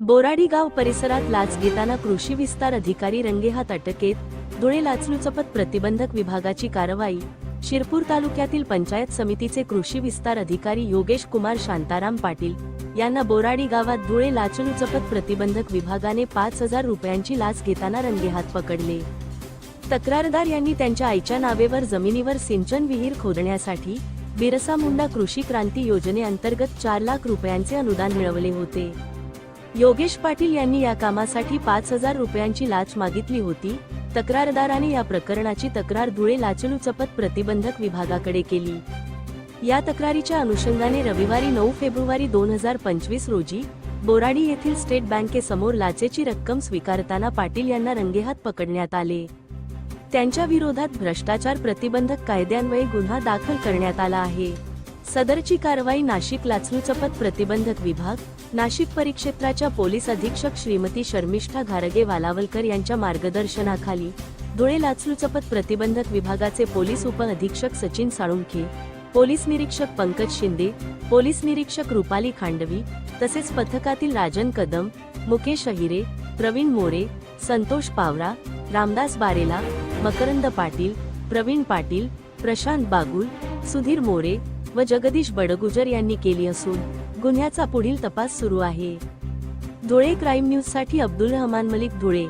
बोराडीगाव परिसरात लाच घेताना कृषी विस्तार अधिकारी रंगेहात अटकेत धुळे लाचलुचपत प्रतिबंधक विभागाची कारवाई शिरपूर तालुक्यातील पंचायत समितीचे कृषी विस्तार अधिकारी योगेश कुमार शांताराम पाटील यांना बोराडी गावात धुळे लाचलुचपत प्रतिबंधक विभागाने पाच हजार रुपयांची लाच घेताना रंगेहात पकडले. तक्रारदार यांनी त्यांच्या आईच्या नावेवर जमिनीवर सिंचन विहीर खोदण्यासाठी बिरसा मुंडा कृषी क्रांती योजनेअंतर्गत चार लाख रुपयांचे अनुदान मिळवले होते. योगेश पाटील यांनी या कामासाठी पाच हजार रुपयांची लाच मागितली होती. तक्रारदाराने या प्रकरणाची तक्रार धुळे लाचलुचपत प्रतिबंधक विभागाकडे केली. या तक्रारीच्या अनुषंगाने रविवारी नऊ फेब्रुवारी दोन हजार पंचवीस रोजी बोराडी येथील स्टेट बँकेसमोर लाचेची रक्कम स्वीकारताना पाटील यांना रंगेहात पकडण्यात आले. त्यांच्या विरोधात भ्रष्टाचार प्रतिबंधक कायद्यान्वये गुन्हा दाखल करण्यात आला आहे. सदरची कारवाई नाशिक लाचलुचपत प्रतिबंधक विभाग नाशिक परिक्षेत्राच्या पोलीस अधीक्षक श्रीमती शर्मिष्ठा घारगे वालावलकर यांच्या मार्गदर्शनाखाली धुळे लाचलुचपत प्रतिबंधक विभागाचे पोलीस उप अधीक्षक सचिन साळुंखे पोलीस निरीक्षक पंकज शिंदे पोलीस निरीक्षक रुपाली खांडवी तसेच पथकातील राजन कदम मुकेश अहिरे प्रवीण मोरे संतोष पावरा रामदास बारेला मकरंद पाटील प्रवीण पाटील प्रशांत बागुल सुधीर मोरे व जगदीश बडगुजर यांनी केली असून गुन्ह्याचा पुढील तपास सुरू आहे. धुळे क्राईम न्यूजसाठी अब्दुल रहमान मलिक धुळे.